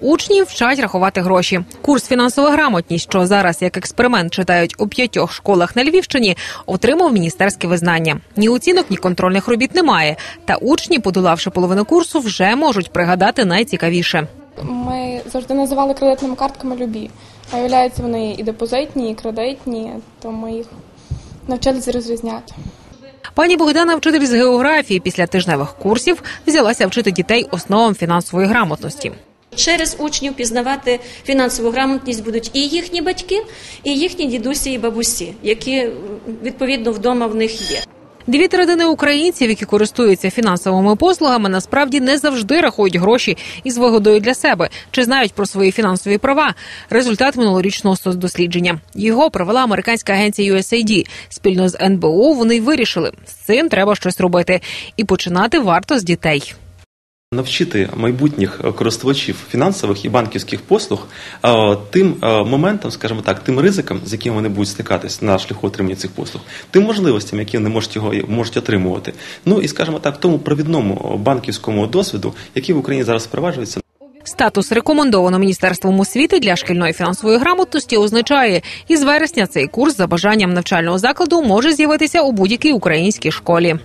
Учні вчать рахувати гроші. Курс фінансова грамотність, що зараз як експеримент читають у п'ятьох школах на Львівщині, отримав міністерське визнання. Ні оцінок, ні контрольних робіт немає. Та учні, подолавши половину курсу, вже можуть пригадати найцікавіше. Ми завжди називали кредитними картками любі. А виявляється, вони і депозитні, і кредитні, то ми їх навчилися розрізняти. Пані Богдана, вчитель з географії, після тижневих курсів взялася вчити дітей основам фінансової грамотності. Через учнів пізнавати фінансову грамотність будуть і їхні батьки, і їхні дідусі і бабусі, які відповідно вдома в них є. Дві третини українців, які користуються фінансовими послугами, насправді не завжди рахують гроші із вигодою для себе чи знають про свої фінансові права. Результат минулорічного соцдослідження. Його провела американська агенція USAID. Спільно з НБУ вони вирішили, з цим треба щось робити, і починати варто з дітей. Навчити майбутніх е, користувачів фінансових і банківських послуг е, тим е, моментам, скажімо так, тим ризикам, з якими вони будуть стикатись на шляху отримання цих послуг, тим можливостям, які вони можуть його можуть отримувати. Ну і скажімо так, тому провідному банківському досвіду, який в Україні зараз впроваджується. Статус рекомендовано міністерством освіти для шкільної фінансової грамотності означає, із вересня цей курс за бажанням навчального закладу може з'явитися у будь-якій українській школі.